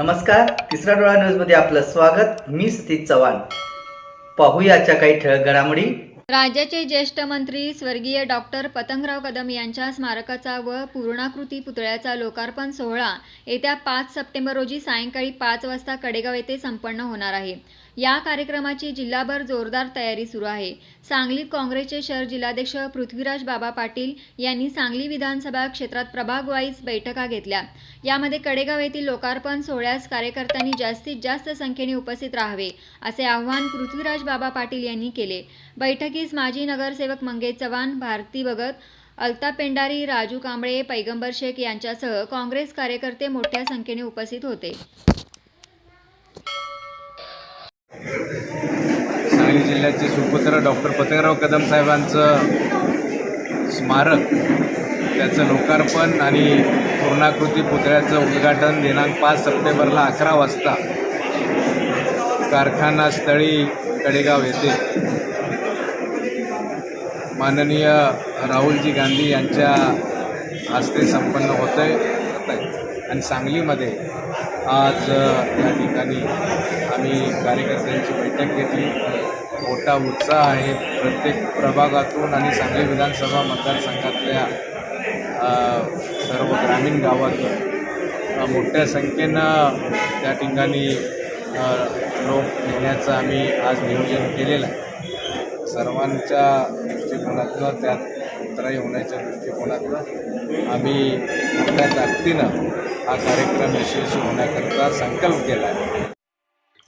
नमस्कार तिसरा डोळा न्यूजमध्ये आपलं स्वागत. मी सतीश चव्हाण. पाहूया काही ठळक घडामोडी. राज्याचे ज्येष्ठ मंत्री स्वर्गीय डॉक्टर पतंगराव कदम यांच्या स्मारकाचा व पूर्णाकृती पुतळ्याचा लोकार्पण सोहळा येत्या पाच सप्टेंबर रोजी सायंकाळी पाच वाजता कडेगाव येथे संपन्न होणार आहे. या कार्यक्रमाची जिल्हाभर जोरदार तयारी सुरू आहे. सांगलीत काँग्रेसचे शहर जिल्हाध्यक्ष पृथ्वीराज बाबा पाटील यांनी सांगली विधानसभा क्षेत्रात प्रभाग वाईज बैठका घेतल्या. यामध्ये कडेगाव येथील लोकार्पण सोहळ्यास कार्यकर्त्यांनी जास्तीत जास्त संख्येने उपस्थित राहावे असे आवाहन पृथ्वीराज बाबा पाटील यांनी केले. बैठकीस माजी नगरसेवक मंगेश चव्हाण भारती भगत अल्ता पेंडारी राजू कांबळे पैगंबर शेख यांच्यासह काँग्रेस कार्यकर्ते मोठ्या संख्येने उपस्थित होते. सांगली जिल्ह्याचे सुपुत्र डॉक्टर फतेहराव कदम साहेबांचं स्मारक त्याचं लोकार्पण आणि पूर्णाकृती पुतळ्याचं उद्घाटन दिनांक पाच सप्टेंबरला अकरा वाजता कारखाना स्थळी कडेगाव येथे. माननीय राहुलजी गांधी यांच्या हस्ते संपन्न होत आहे आणि सांगलीमध्ये आज या ठिकाणी आम्ही कार्यकर्त्यांची बैठक घेतली. मोठा उत्साह आहे. प्रत्येक प्रभागातून आणि सांगली विधानसभा मतदारसंघातल्या सर्व ग्रामीण गावातून मोठ्या संख्येनं त्या ठिकाणी लोक नेण्याचं आम्ही आज नियोजन केलेलं आहे. सर्वांच्या दृष्टिकोनातनं त्यात उतराई होण्याच्या दृष्टिकोनातनं आम्ही मोठ्या ताकदीनं हा कार्यक्रम यशस्वी होण्याकरता संकल्प केला आहे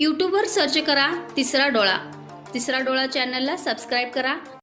यूट्यूबवर सर्च करा तिसरा डोळा. तिसरा डोळा चॅनलला सबस्क्राईब करा.